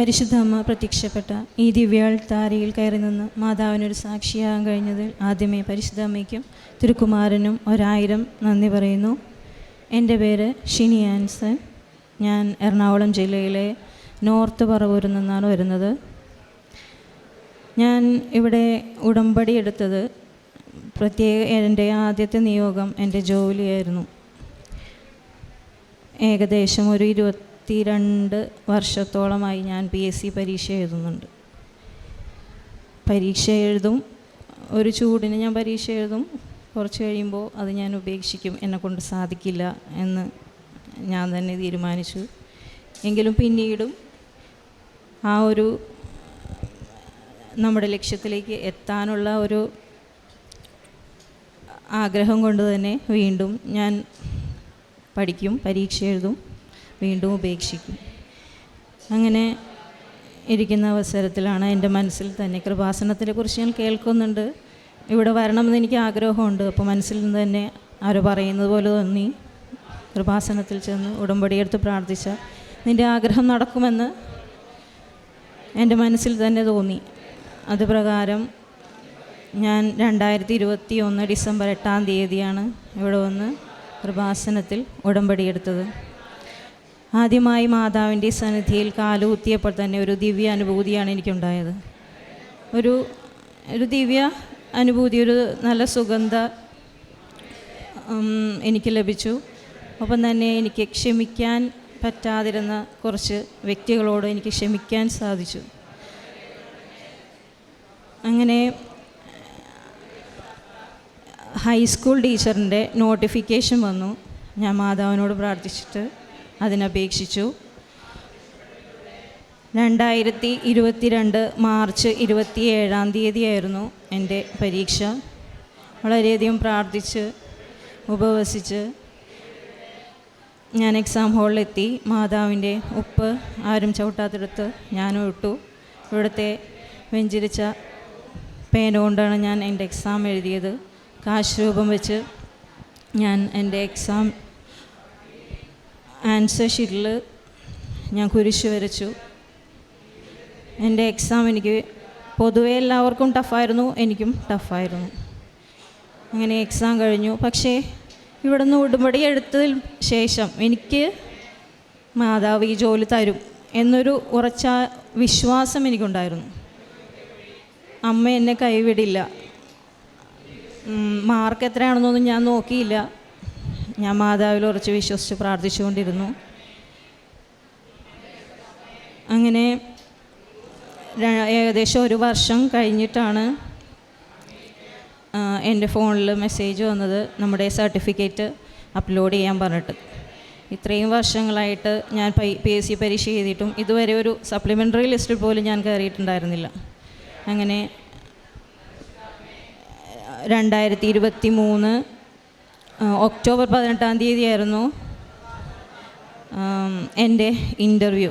പരിശുദ്ധ അമ്മ പ്രത്യക്ഷപ്പെട്ട ഈ ദിവ്യാൾ താരയിൽ കയറി നിന്ന് മാതാവിനൊരു സാക്ഷിയാകാൻ കഴിഞ്ഞതിൽ ആദ്യമേ പരിശുദ്ധ അമ്മയ്ക്കും തിരുക്കുമാരനും ഒരായിരം നന്ദി പറയുന്നു. എന്റെ പേര് ഷിനി ആൻസൺ. ഞാൻ എറണാകുളം ജില്ലയിലെ നോർത്ത് പറവൂരിൽ നിന്നാണ് വരുന്നത്. ഞാൻ ഇവിടെ ഉടമ്പടി എടുത്തത് പ്രത്യേക എന്റെ ആദ്യത്തെ നിയോഗം എന്റെ ജോലിയായിരുന്നു. ഏകദേശം ഒരു ഇരുപത്തിരണ്ട് വർഷത്തോളമായി ഞാൻ പി എസ് സി പരീക്ഷ എഴുതുന്നുണ്ട്. പരീക്ഷ എഴുതും ഒരു ചൂടിന് ഞാൻ പരീക്ഷ എഴുതും കുറച്ച് കഴിയുമ്പോൾ അത് ഞാൻ ഉപേക്ഷിക്കും എന്നെക്കൊണ്ട് സാധിക്കില്ല എന്ന് ഞാൻ തന്നെ തീരുമാനിച്ചു. എങ്കിലും പിന്നീടും ആ ഒരു നമ്മുടെ ലക്ഷ്യത്തിലേക്ക് എത്താനുള്ള ഒരു ആഗ്രഹം കൊണ്ട് തന്നെ വീണ്ടും ഞാൻ പഠിക്കും പരീക്ഷ എഴുതും. വീണ്ടും ഉപേക്ഷിക്കും. അങ്ങനെ ഇരിക്കുന്ന അവസരത്തിലാണ് എന്റെ മനസ്സിൽ തന്നെ കൃപാസനത്തിനെ കുറിച്ച് ഞാൻ കേൾക്കുന്നുണ്ട്. ഇവിടെ വരണമെന്ന് എനിക്ക് ആഗ്രഹമുണ്ട്. അപ്പോൾ മനസ്സിൽ നിന്ന് തന്നെ അവർ പറയുന്നത് പോലെ തോന്നി. കൃപാസനത്തിൽ ചെന്ന് ഉടമ്പടിയെടുത്ത് പ്രാർത്ഥിച്ച നിന്റെ ആഗ്രഹം നടക്കുമെന്ന് എന്റെ മനസ്സിൽ തന്നെ തോന്നി. അതുപ്രകാരം ഞാൻ രണ്ടായിരത്തി ഇരുപത്തി ഒന്ന് ഡിസംബർ എട്ടാം തീയതിയാണ് ഇവിടെ വന്ന് കൃപാസനത്തിൽ ഉടമ്പടിയെടുത്തത് ആദ്യമായി മാതാവിന്റെ സന്നിധിയിൽ കാലുകുത്തിയപ്പോൾ തന്നെ ഒരു ദിവ്യ അനുഭൂതിയാണ് എനിക്കുണ്ടായത്. ഒരു ഒരു ദിവ്യ അനുഭൂതി ഒരു നല്ല സുഗന്ധ എനിക്ക് ലഭിച്ചു. ഒപ്പം തന്നെ എനിക്ക് ക്ഷമിക്കാൻ പറ്റാതിരുന്ന കുറച്ച് വ്യക്തികളോട് എനിക്ക് ക്ഷമിക്കാൻ സാധിച്ചു. അങ്ങനെ ഹൈസ്കൂൾ ടീച്ചറിന്റെ നോട്ടിഫിക്കേഷൻ വന്നു. ഞാൻ മാതാവിനോട് പ്രാർത്ഥിച്ചിട്ട് അതിനപേക്ഷിച്ചു. രണ്ടായിരത്തി ഇരുപത്തിരണ്ട് മാർച്ച് ഇരുപത്തി ഏഴാം തീയതിയായിരുന്നു എന്റെ പരീക്ഷ. വളരെയധികം പ്രാർത്ഥിച്ച് ഉപവസിച്ച് ഞാൻ എക്സാം ഹാളിലെത്തി. മാതാവിന്റെ ഉപ്പ് ആരും ചവിട്ടാത്തെടുത്ത് ഞാനും ഇട്ടു. ഇവിടുത്തെ വെഞ്ചിരിച്ച പേന കൊണ്ടാണ് ഞാൻ എന്റെ എക്സാം എഴുതിയത്. കാശ് രൂപം വെച്ച് ഞാൻ എന്റെ എക്സാം ആൻസർ ഷീറ്റിൽ ഞാൻ കുരിശ് വരച്ചു. എന്റെ എക്സാം എനിക്ക് പൊതുവേ എല്ലാവർക്കും ടഫായിരുന്നു എനിക്കും ടഫായിരുന്നു അങ്ങനെ എക്സാം കഴിഞ്ഞു. പക്ഷേ ഇവിടെ നിന്ന് ഉടുമ്പടി എടുത്തതിൽ ശേഷം എനിക്ക് മാതാവ് ഈ ജോലി തരും എന്നൊരു ഉറച്ച വിശ്വാസം എനിക്കുണ്ടായിരുന്നു. അമ്മ എന്നെ കൈവിടില്ല. മാർക്ക് എത്രയാണെന്നൊന്നും ഞാൻ നോക്കിയില്ല. ഞാൻ മാതാവിൽ ഉറച്ച് വിശ്വസിച്ച് പ്രാർത്ഥിച്ചുകൊണ്ടിരുന്നു. അങ്ങനെ ഏകദേശം ഒരു വർഷം കഴിഞ്ഞിട്ടാണ് എന്റെ ഫോണിൽ മെസ്സേജ് വന്നത് നമ്മുടെ സർട്ടിഫിക്കറ്റ് അപ്ലോഡ് ചെയ്യാൻ പറഞ്ഞിട്ട്. ഇത്രയും വർഷങ്ങളായിട്ട് ഞാൻ പി എസ് സി പരീക്ഷ എഴുതിയിട്ടും ഇതുവരെ ഒരു സപ്ലിമെന്ററി ലിസ്റ്റിൽ പോലും ഞാൻ കയറിയിട്ടുണ്ടായിരുന്നില്ല. അങ്ങനെ രണ്ടായിരത്തി ഇരുപത്തി മൂന്ന് ഒക്ടോബർ പതിനെട്ടാം തീയതിയായിരുന്നു എന്റെ ഇന്റർവ്യൂ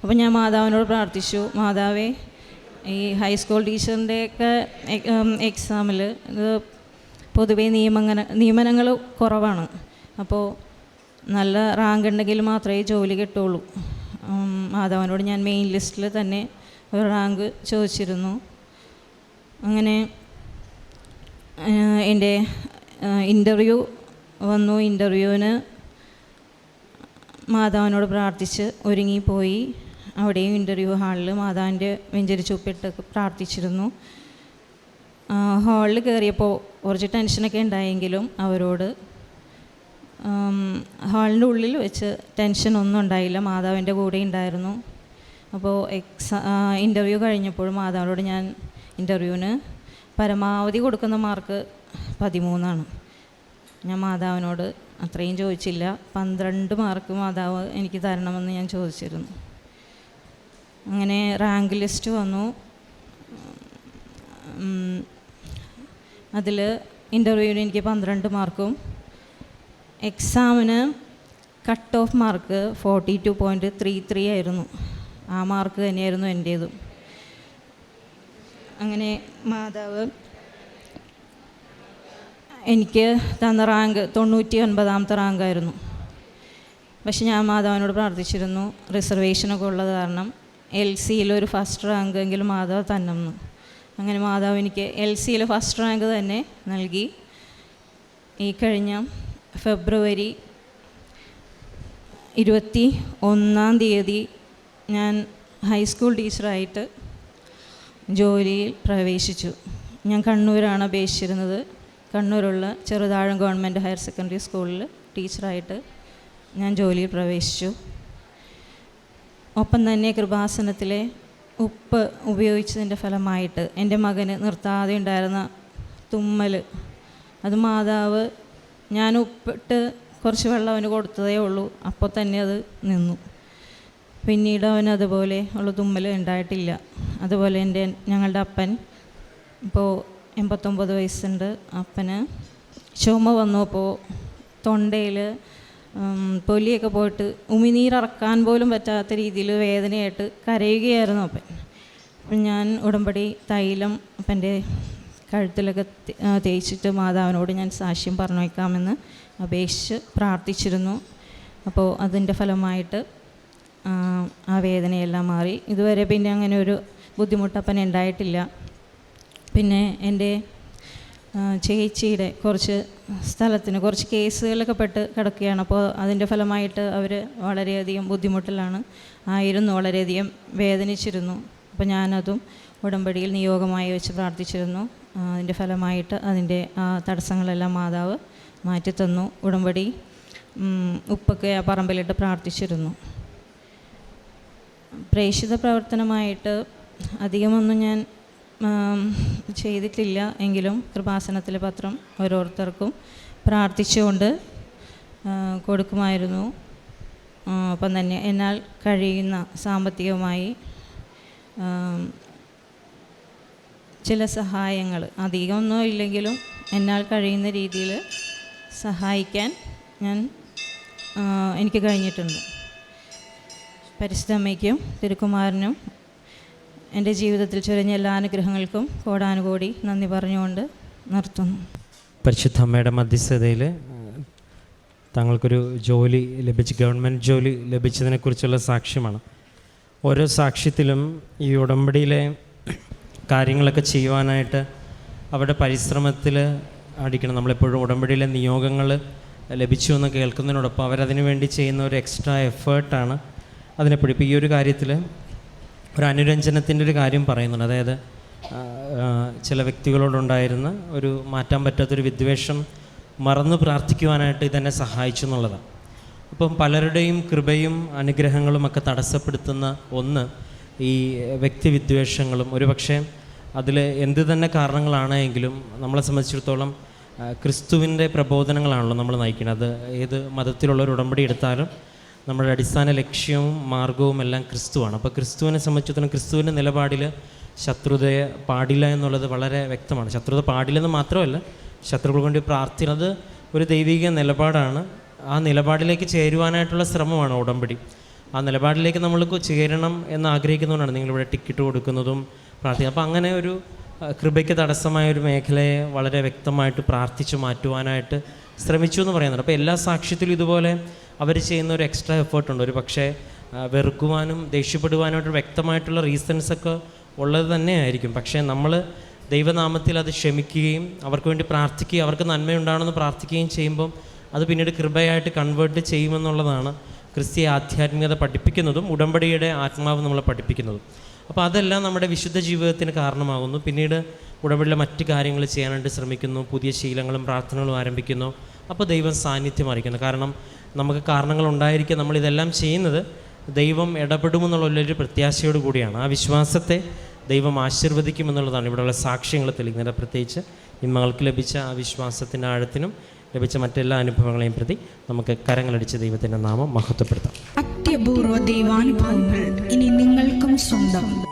അപ്പോൾ ഞാൻ മാതാവിനോട് പ്രാർത്ഥിച്ചു. മാതാവേ ഈ ഹൈസ്കൂൾ ടീച്ചറിന്റെയൊക്കെ എക്സാമിൽ ഇത് പൊതുവേ നിയമങ്ങന നിയമനങ്ങൾ കുറവാണ്. അപ്പോൾ നല്ല റാങ്ക് ഉണ്ടെങ്കിൽ മാത്രമേ ജോലി കിട്ടുള്ളൂ. മാതാവിനോട് ഞാൻ മെയിൻ ലിസ്റ്റിൽ തന്നെ ഒരു റാങ്ക് ചോദിച്ചിരുന്നു. അങ്ങനെ എന്റെ ഇന്റർവ്യൂ വന്നു. ഇന്റർവ്യൂവിന് മാതാവിനോട് പ്രാർത്ഥിച്ച് ഒരുങ്ങിപ്പോയി. അവിടെയും ഇന്റർവ്യൂ ഹാളിൽ മാതാവിന്റെ വെഞ്ചരിച്ചുപ്പിട്ട് പ്രാർത്ഥിച്ചിരുന്നു. ഹാളിൽ കയറിയപ്പോൾ കുറച്ച് ടെൻഷനൊക്കെ ഉണ്ടായെങ്കിലും അവരോട് ഹാളിന്റെ ഉള്ളിൽ വെച്ച് ടെൻഷൻ ഒന്നും ഉണ്ടായില്ല. മാതാവിന്റെ കൂടെ ഉണ്ടായിരുന്നു. അപ്പോൾ എക്സാ ഇന്റർവ്യൂ കഴിഞ്ഞപ്പോൾ മാതാവിനോട് ഞാൻ ഇന്റർവ്യൂവിന് പരമാവധി കൊടുക്കുന്ന മാർക്ക് പതിമൂന്നാണ്. ഞാൻ മാതാവിനോട് അത്രയും ചോദിച്ചില്ല. പന്ത്രണ്ട് മാർക്ക് മാതാവ് എനിക്ക് തരണമെന്ന് ഞാൻ ചോദിച്ചിരുന്നു. അങ്ങനെ റാങ്ക് ലിസ്റ്റ് വന്നു. അതിൽ ഇന്റർവ്യൂവിന് എനിക്ക് പന്ത്രണ്ട് മാർക്കും എക്സാമിന് cut off mark forty two point three three ആയിരുന്നു. ആ മാർക്ക് തന്നെയായിരുന്നു എന്റേതും അങ്ങനെ മാതാവ് എനിക്ക് തന്ന റാങ്ക് തൊണ്ണൂറ്റി ഒൻപതാമത്തെ റാങ്കായിരുന്നു. പക്ഷെ ഞാൻ മാധവനോട് പ്രാർത്ഥിച്ചിരുന്നു. റിസർവേഷനൊക്കെ ഉള്ളത് കാരണം എൽ സിയിലൊരു ഫസ്റ്റ് റാങ്ക് എങ്കിലും മാധവ് തന്നെന്ന്. അങ്ങനെ മാധവ് എനിക്ക് എൽ സിയിൽ ഫസ്റ്റ് റാങ്ക് തന്നെ നൽകി. ഈ കഴിഞ്ഞ ഫെബ്രുവരി ഇരുപത്തി ഒന്നാം തീയതി ഞാൻ ഹൈസ്കൂൾ ടീച്ചറായിട്ട് ജോലിയിൽ പ്രവേശിച്ചു. ഞാൻ കണ്ണൂരാണ് അപേക്ഷിച്ചിരുന്നത്. കണ്ണൂരുള്ള ചെറുതാഴം ഗവൺമെന്റ് ഹയർ സെക്കൻഡറി സ്കൂളിൽ ടീച്ചറായിട്ട് ഞാൻ ജോലിയിൽ പ്രവേശിച്ചു. ഒപ്പം തന്നെ കൃപാസനത്തിലെ ഉപ്പ് ഉപയോഗിച്ചതിന്റെ ഫലമായിട്ട് എന്റെ മകന് നിർത്താതെ ഉണ്ടായിരുന്ന തുമ്മൽ അത് മാതാവ് ഞാൻ ഉപ്പിട്ട് കുറച്ച് വെള്ളം അവന് കൊടുത്തതേ ഉള്ളൂ അപ്പോൾ തന്നെ അത് നിന്നു. പിന്നീട് അവന് അതുപോലെ ഉള്ള തുമ്മൽ ഉണ്ടായിട്ടില്ല. അതുപോലെ എന്റെ ഞങ്ങളുടെ അപ്പൻ ഇപ്പോൾ എൺപത്തൊമ്പത് വയസ്സുണ്ട് അപ്പന്. ചുമ വന്നപ്പോൾ തൊണ്ടയിൽ പൊലിയൊക്കെ പോയിട്ട് ഉമിനീരിറക്കാൻ പോലും പറ്റാത്ത രീതിയിൽ വേദനയായിട്ട് കരയുകയായിരുന്നു അപ്പൻ. അപ്പം ഞാൻ ഉടമ്പടി തൈലം അപ്പന്റെ കഴുത്തിലൊക്കെ തേച്ചിട്ട് മാതാവിനോട് ഞാൻ സാക്ഷ്യം പറഞ്ഞു വയ്ക്കാമെന്ന് അപേക്ഷിച്ച് പ്രാർത്ഥിച്ചിരുന്നു. അപ്പോൾ അതിന്റെ ഫലമായിട്ട് ആ, വേദനയെല്ലാം മാറി. ഇതുവരെ പിന്നെ അങ്ങനെ ഒരു ബുദ്ധിമുട്ടപ്പൻ ഉണ്ടായിട്ടില്ല. പിന്നെ എന്റെ ചേച്ചിയുടെ കുറച്ച് സ്ഥലത്തിന് കുറച്ച് കേസുകളൊക്കെ പെട്ട് കിടക്കുകയാണ്. അപ്പോൾ അതിന്റെ ഫലമായിട്ട് അവർ വളരെയധികം ബുദ്ധിമുട്ടിലാണ്. ആയിരുന്നു വളരെയധികം വേദനിച്ചിരുന്നു. അപ്പോൾ ഞാനതും ഉടമ്പടിയിൽ നിയോഗമായി വെച്ച് പ്രാർത്ഥിച്ചിരുന്നു. അതിന്റെ ഫലമായിട്ട് അതിന്റെ തടസ്സങ്ങളെല്ലാം മാതാവ് മാറ്റിത്തന്നു. ഉടമ്പടി ഉപ്പൊക്കെ ആ പറമ്പിലിട്ട് പ്രാർത്ഥിച്ചിരുന്നു. പ്രേക്ഷിത പ്രവർത്തനമായിട്ട് അധികമൊന്നും ഞാൻ ചെയ്തിട്ടില്ല എങ്കിലും കൃപാസനത്തിലെ പത്രം ഓരോരുത്തർക്കും പ്രാർത്ഥിച്ചുകൊണ്ട് കൊടുക്കുമായിരുന്നു. അപ്പം തന്നെ എന്നാൽ കഴിയുന്ന സാമ്പത്തികമായി ചില സഹായങ്ങൾ. അധികമൊന്നും ഇല്ലെങ്കിലും എന്നാൽ കഴിയുന്ന രീതിയിൽ സഹായിക്കാൻ ഞാൻ എനിക്ക് കഴിഞ്ഞിട്ടുണ്ട്. പരിശുദ്ധമ്മയ്ക്കും തിരുക്കുമാറിനും എന്റെ ജീവിതത്തിൽ ചൊരിഞ്ഞ എല്ലാ അനുഗ്രഹങ്ങൾക്കും കോടാനുകോടി നന്ദി പറഞ്ഞുകൊണ്ട് നിർത്തുന്നു. പരിശുദ്ധ അമ്മയുടെ മധ്യസ്ഥതയിൽ താങ്കൾക്കൊരു ജോലി ലഭിച്ച് ഗവൺമെന്റ് ജോലി ലഭിച്ചതിനെക്കുറിച്ചുള്ള സാക്ഷ്യമാണ്. ഓരോ സാക്ഷ്യത്തിലും ഈ ഉടമ്പടിയിലെ കാര്യങ്ങളൊക്കെ ചെയ്യുവാനായിട്ട് അവരുടെ പരിശ്രമത്തിൽ അടിക്കണം. നമ്മളെപ്പോഴും ഉടമ്പടിയിലെ നിയോഗങ്ങൾ ലഭിച്ചു എന്ന് കേൾക്കുന്നതിനോടൊപ്പം അവരതിനു വേണ്ടി ചെയ്യുന്ന ഒരു എക്സ്ട്രാ എഫേർട്ടാണ് അതിനെപ്പോഴും ഇപ്പോൾ ഈ ഒരു കാര്യത്തിൽ ഒരു അനുരഞ്ജനത്തിന്റെ ഒരു കാര്യം പറയുന്നുണ്ട്. അതായത് ചില വ്യക്തികളോടുണ്ടായിരുന്ന ഒരു മാറ്റാൻ പറ്റാത്തൊരു വിദ്വേഷം മറന്നു പ്രാർത്ഥിക്കുവാനായിട്ട് ഇതെന്നെ സഹായിച്ചു എന്നുള്ളതാണ്. അപ്പം പലരുടെയും കൃപയും അനുഗ്രഹങ്ങളും ഒക്കെ തടസ്സപ്പെടുത്തുന്ന ഒന്ന് ഈ വ്യക്തിവിദ്വേഷങ്ങളും ഒരുപക്ഷെ അതിൽ എന്ത് തന്നെ കാരണങ്ങളാണ് എങ്കിലും നമ്മളെ സംബന്ധിച്ചിടത്തോളം ക്രിസ്തുവിന്റെ പ്രബോധനങ്ങളാണല്ലോ നമ്മൾ നയിക്കുന്നത്. അത് ഏത് മതത്തിലുള്ള ഒരു ഉടമ്പടി എടുത്താലും നമ്മുടെ അടിസ്ഥാന ലക്ഷ്യവും മാർഗവും എല്ലാം ക്രിസ്തുവാണ്. അപ്പോൾ ക്രിസ്തുവിനെ സംബന്ധിച്ചിടത്തോളം ക്രിസ്തുവിന്റെ നിലപാടിൽ ശത്രുതയെ പാടില്ല എന്നുള്ളത് വളരെ വ്യക്തമാണ്. ശത്രുത പാടില്ലെന്ന് മാത്രമല്ല ശത്രുക്കൾ കൊണ്ട് പ്രാർത്ഥിക്കുന്നത് ഒരു ദൈവിക നിലപാടാണ്. ആ നിലപാടിലേക്ക് ചേരുവാനായിട്ടുള്ള ശ്രമമാണ് ഉടമ്പടി. ആ നിലപാടിലേക്ക് നമ്മൾ ചേരണം എന്ന് ആഗ്രഹിക്കുന്നതുകൊണ്ടാണ് നിങ്ങളിവിടെ ടിക്കറ്റ് കൊടുക്കുന്നതും പ്രാർത്ഥിക്കുന്നത്. അപ്പോൾ അങ്ങനെ ഒരു കൃപയ്ക്ക് തടസ്സമായ ഒരു മേഖലയെ വളരെ വ്യക്തമായിട്ട് പ്രാർത്ഥിച്ചു മാറ്റുവാനായിട്ട് ശ്രമിച്ചു എന്ന് പറയുന്നുണ്ട്. അപ്പോൾ എല്ലാ സാക്ഷ്യത്തിലും ഇതുപോലെ അവർ ചെയ്യുന്ന ഒരു എക്സ്ട്രാ എഫേർട്ടുണ്ട് ഒരു പക്ഷേ വെറുക്കുവാനും ദേഷ്യപ്പെടുവാനായിട്ട് വ്യക്തമായിട്ടുള്ള റീസൺസ് ഒക്കെ ഉള്ളത് തന്നെയായിരിക്കും. പക്ഷേ നമ്മൾ ദൈവനാമത്തിൽ അത് ക്ഷമിക്കുകയും അവർക്ക് വേണ്ടി പ്രാർത്ഥിക്കുകയും അവർക്ക് നന്മയുണ്ടാണെന്ന് പ്രാർത്ഥിക്കുകയും ചെയ്യുമ്പം അത് പിന്നീട് കൃപയായിട്ട് കൺവേർട്ട് ചെയ്യുമെന്നുള്ളതാണ് ക്രിസ്തീയ ആധ്യാത്മികത പഠിപ്പിക്കുന്നതും ഉടമ്പടിയുടെ ആത്മാവ് നമ്മളെ പഠിപ്പിക്കുന്നതും. അപ്പോൾ അതെല്ലാം നമ്മുടെ വിശുദ്ധ ജീവിതത്തിന് കാരണമാകുന്നു. പിന്നീട് ഉടമ്പടിയിലെ മറ്റു കാര്യങ്ങൾ ചെയ്യാനായിട്ട് ശ്രമിക്കുന്നു. പുതിയ ശീലങ്ങളും പ്രാർത്ഥനകളും ആരംഭിക്കുന്നു. അപ്പോൾ ദൈവം സാന്നിധ്യം അറിയിക്കുന്നു. കാരണം നമുക്ക് കാരണങ്ങൾ ഉണ്ടായിരിക്കുക നമ്മളിതെല്ലാം ചെയ്യുന്നത് ദൈവം ഇടപെടുമെന്നുള്ളൊരു പ്രത്യാശയോട് കൂടിയാണ്. ആ വിശ്വാസത്തെ ദൈവം ആശീർവദിക്കുമെന്നുള്ളതാണ്. ഇവിടെയുള്ള സാക്ഷ്യങ്ങൾ തെളിയിക്കുന്നത് പ്രത്യേകിച്ച് ഈ മകൾക്ക് ലഭിച്ച ആ വിശ്വാസത്തിന്റെ ആഴത്തിനും ലഭിച്ച മറ്റെല്ലാ അനുഭവങ്ങളെയും പ്രതി നമുക്ക് കരങ്ങളടിച്ച് ദൈവത്തിന്റെ നാമം മഹത്വപ്പെടുത്താം. അത്യപൂർവ ദൈവാനുഭവങ്ങൾ ഇനി നിങ്ങൾക്കും സ്വന്തം.